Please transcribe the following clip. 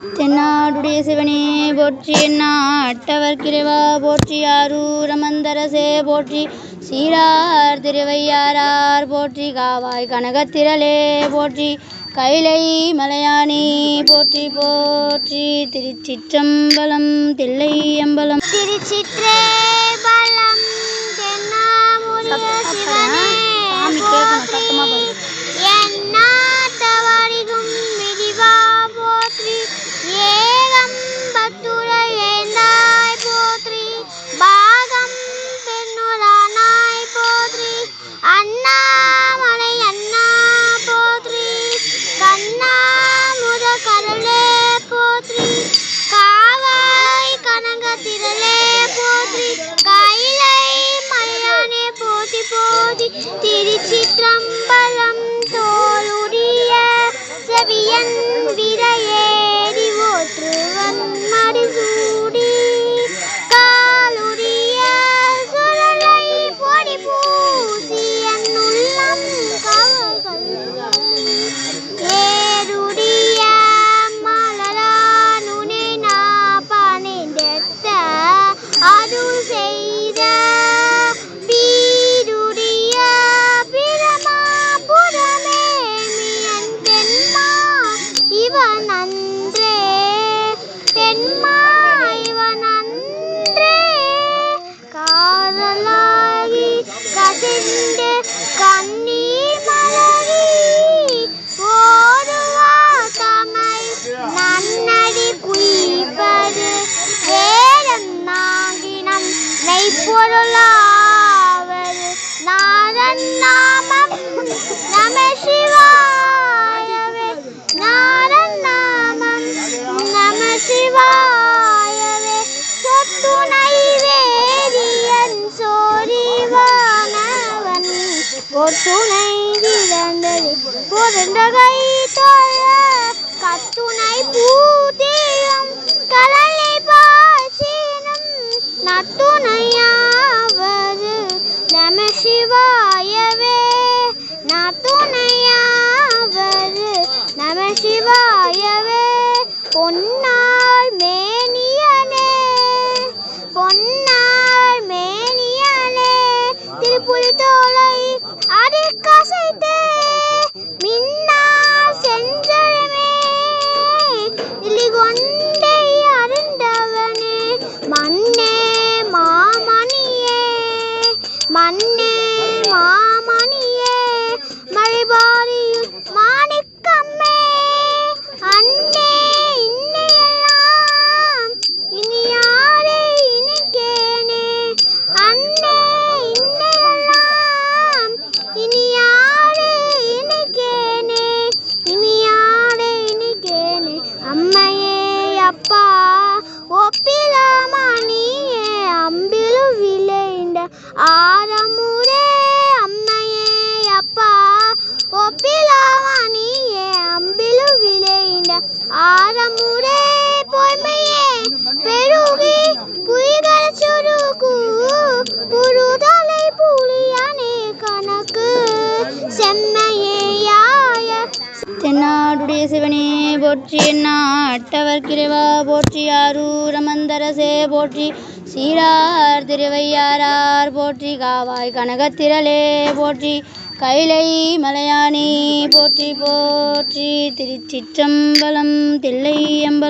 தென்னாடுடைய சிவனே போற்றி எந்நாட்டவர்க்கிறைவா போற்றி ஆரூர போற்றி சீரார் திருவையாறார் போற்றி காவாய் கனகத்திரளே போற்றி கைலை மலையானே போற்றி போற்றி திருச்சிற்றம்பலம் தில்லையம்பலம். திருச்சிற்றேபலம் தென்னாமுடைய சிவனே போற்றி போற்றி திருச்சிற்றம்பலம் தோளுடைய செவியன் விரையேறி மெய்ப்பொருளாவது நாதன் நாமம். நம சிவா பொத்துணை விளந்தது பொருந்த கை தோழ கத்துணை பூதேயம் கடலை பாசினும் நத்துணையாவது நம சிவாயவே நத்துணையாவது நம சிவாயவே பொன்னாள் மேனியனே பொன்னாள் மேனியனே திருப்புலி தோழ அதை கசைத்தே மின்னார் செஞ்சரமே இலி கொண்டை அருந்தவனே. மண்ணே மாமணியே மண்ணே அப்பா ஒப்பிலாமணியே அம்பிலு விளைந்த ஆரமுரே அம்மையே அப்பா ஒப்பிலாமணியே அம்பிலு விளைந்த ஆரமுரே பொய்மையே பெருகி புய்கர தென்னாடுடைய சிவனே போற்றி எந்நாட்டவர்க்கிறைவா போற்றி ஆரூரமந்தரசே போற்றி சீரார் திருவையாரார் போற்றி காவாய் கனகத்திரளே போற்றி கைலை மலையானே போற்றி போற்றி திருச்சிற்றம்பலம் தில்லையம்பலம்.